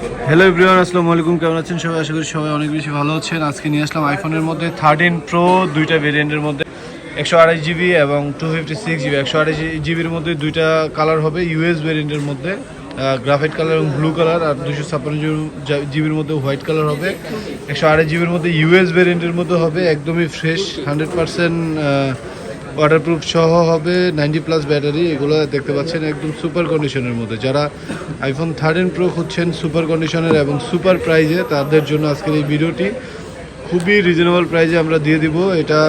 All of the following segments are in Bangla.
হ্যালো এভরিওয়ান আসসালামু আলাইকুম, কেমন আছেন সবাই? আশা করি সবাই অনেক বেশি ভালো আছেন। আজকে নিয়ে আসলাম আইফোনের মধ্যে থার্টিন প্রো দুইটা ভেরিয়েন্টের মধ্যে। একশো আড়াই জিবি এবং টু ফিফটি সিক্স জিবি একশো আড়াই জিবির মধ্যে দুইটা কালার হবে ইউএস ভেরিয়েন্টের মধ্যে। গ্রাফাইট কালার এবং ব্লু কালার আর দুশো ছাপ্পান্ন জিবির মধ্যে হোয়াইট কালার হবে। একশো আড়াই জিবির মধ্যে ইউএস ভেরিয়েন্টের মধ্যে হবে, একদমই ফ্রেশ হান্ড্রেড পার্সেন্ট ওয়াটারপ্রুফ সহ হবে, নাইনটি প্লাস ব্যাটারি, এগুলো দেখতে পাচ্ছেন একদম সুপার কন্ডিশনের মধ্যে। যারা আইফোন থার্টিন প্রো খুঁজছেন, সুপার কন্ডিশনের এবং সুপার প্রাইজে তাদের জন্য আজকের এই ভিডিওটি খুবই রিজনেবল প্রাইজে আমরা দিয়ে দিব। এটা,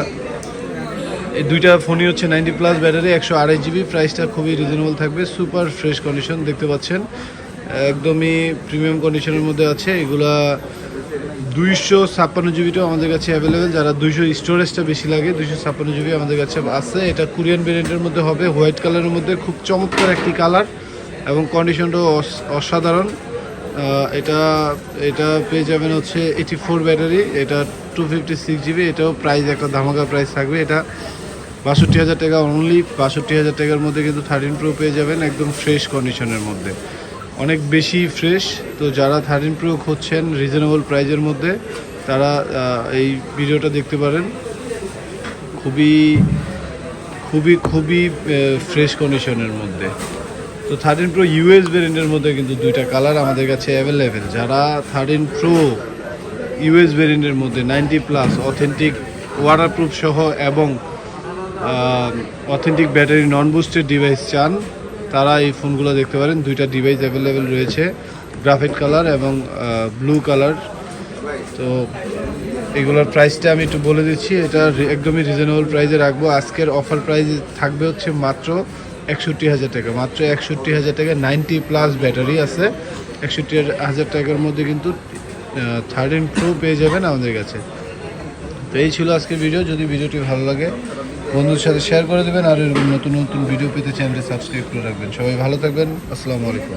এই দুইটা ফোনই হচ্ছে নাইনটি প্লাস ব্যাটারি, একশো আড়াই জিবি প্রাইসটা খুবই রিজনেবল থাকবে। সুপার ফ্রেশ কন্ডিশন দেখতে পাচ্ছেন। একদমই প্রিমিয়াম কন্ডিশনের মধ্যে আছে। এগুলা দুইশো ছাপ্পান্ন জিবিটাও আমাদের কাছে অ্যাভেলেবেল যারা দুইশো স্টোরেজটা বেশি লাগে, দুইশো ছাপ্পান্ন জিবি আমাদের কাছে আছে। এটা কোরিয়ান ভেরিয়েন্টের মধ্যে হবে হোয়াইট কালারের মধ্যে, খুব চমৎকার একটি কালার এবং কন্ডিশনটাও অস- অসাধারণ। এটা এটা পেয়ে যাবেন হচ্ছে এইটি ফোর ব্যাটারি এটা টু ফিফটি সিক্স জিবি, এটাও প্রাইস একটা ধামাকা প্রাইস থাকবে। এটা বাষট্টি হাজার টাকা অনলি বাষট্টি হাজার টাকার মধ্যে কিন্তু থার্টিন প্রো পেয়ে যাবেন, একদম ফ্রেশ কন্ডিশনের মধ্যে। অনেক বেশি ফ্রেশ। তো যারা থার্টিন প্রো খুঁজছেন রিজনেবল প্রাইজের মধ্যে, তারা এই ভিডিওটা দেখতে পারেন। খুবই খুবই খুবই ফ্রেশ কন্ডিশনের মধ্যে। তো থার্টিন প্রো ইউএস ভেরিয়েন্টের মধ্যে কিন্তু দুইটা কালার আমাদের কাছে অ্যাভেলেবেল। যারা থার্টিন প্রো ইউএস ভেরিয়েন্টের মধ্যে নাইনটি প্লাস অথেন্টিক ওয়াটারপ্রুফ সহ এবং authentic battery non boosted device চান তারা এই ফোনগুলো দেখতে পারেন। দুইটা ডিভাইস অ্যাভেলেবেল রয়েছে গ্রাফিক কালার এবং ব্লু কালার তো এগুলোর প্রাইসটা আমি একটু বলে দিচ্ছি। এটা একদমই রিজনেবল প্রাইসে রাখব। আজকের অফার প্রাইস থাকবে হচ্ছে মাত্র একষট্টি হাজার টাকা। মাত্র একষট্টি হাজার টাকা নাইনটি প্লাস ব্যাটারি আছে। একষট্টি হাজার টাকার মধ্যে কিন্তু থার্টিন প্রো পেয়ে যাবেন আমাদের কাছে। তো এই ছিল আজকের ভিডিও যদি ভিডিওটি ভালো লাগে বন্ধুদের সাথে শেয়ার করে দেবেন আর এরকম নতুন নতুন ভিডিও পেতে চ্যানেলটি সাবস্ক্রাইব করে রাখবেন। সবাই ভালো থাকবেন। আসসালামু আলাইকুম।